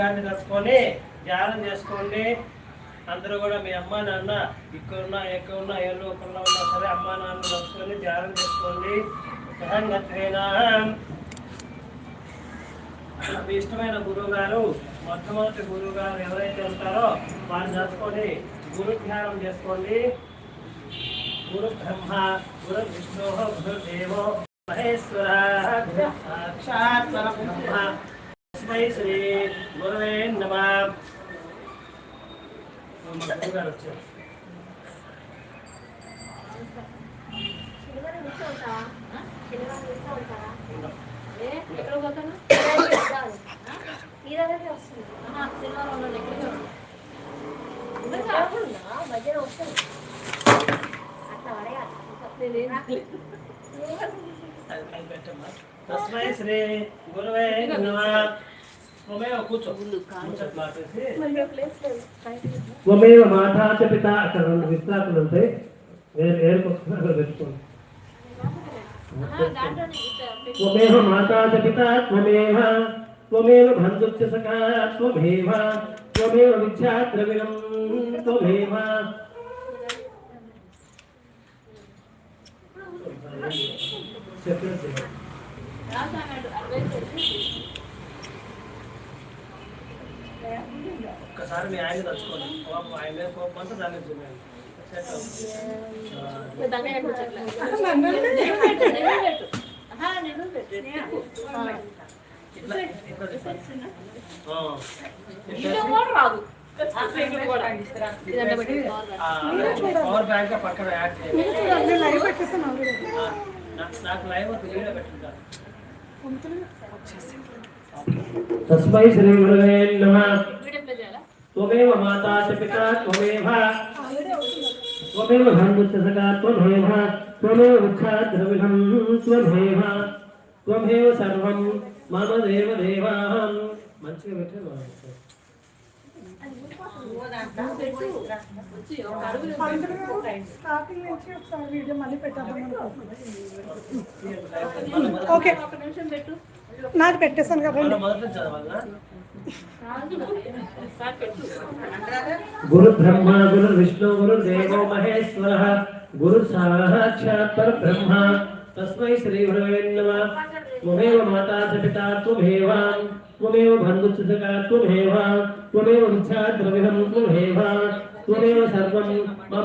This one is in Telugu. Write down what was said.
గారిని కలుసుకొని ధ్యానం చేసుకోండి. అందరూ కూడా మీ అమ్మ నాన్న ఇక్కడున్నా ఎక్కడున్నా ఏ లోకంలో ఉన్నా సరే అమ్మ నాన్న కలుసుకొని ధ్యానం చేసుకోండి. మీ ఇష్టమైన గురువు గారు మొట్టమొదటి గురువు గారు ఎవరైతే ఉంటారో వారిని కలుసుకొని గురు ధ్యానం చేసుకోండి. గురు బ్రహ్మ గురు విష్ణు గురు దేవో మహేశ్వర సాక్షాత్ పరబ్రహ్మ. తస్మై శ్రీ గురవే నమ మధ్యలో వస్తుంది. అట్లా పెట్టమ్మా. తస్మై శ్రీ గురవే నమ త్వమేవ కూర్చో ముచ్చట్లు మాటేసి మళ్ళీ ప్లేస్ లేదు. త్వమేవ మాతా చ పిత అక్కడ రెండు విశ్రాంతులు ఉంటాయి వేరు వేరుకొస్తున్నారు పెట్టుకోండి ఆహా, దాంట్లోనే ఇట్లా పెట్టి- త్వమేవ మాతా చ పిత త్వమేవ త్వమేవ బంధుశ్చ సఖా త్వమేవ త్వమేవ విద్యాద్రవిణం త్వమేవ చెప్పండి రాసాడు, అడ్వైస్ చేసి, ఒక్కసారి మీ ఆయన తలుచుకోండి. కోపం ఆయన మీద కోపం అంతా దాని పవర్ బ్యాంక్ పక్కన యాడ్ నా- నాకు లైవ్ వద్దు వీడియో పెట్టుకుంటాను తస్మై శ్రీ గురువే నమ త్వమేవ మాతా చ పితా త్వమేవ. త్వమేవ భంగుచ్చ సఖా త్వమేవ త్వమేవ. ఉచ్చాద్రవిధం త్వమేవ. త్వమేవ సర్వం మమ దేవ దేవాహం మంచిగా పెట్టే స్టార్టింగ్ నుంచి ఒకసారి వీడియో మళ్ళీ పెట్టేద్దాం ఓకే ఒక నిమిషం పెట్టు. నాది పెట్టేశాను కదా మనం మొదటి నుంచి చదవాలా ఒకసారి పెట్టు గురు బ్రహ్మ గురు విష్ణు గురు దేవో మహేశ్వర గురు సాక్షాత్ పరబ్రహ్మ తస్మై శ్రీ గురవే నమః త్వమేవ మాతా చ పితా త్వమేవ త్వమేవ బంధుశ్చ సఖా త్వమేవ త్వమేవ విద్యాద్రవిణం త్వమేవ త్వమేవ సర్వం మమ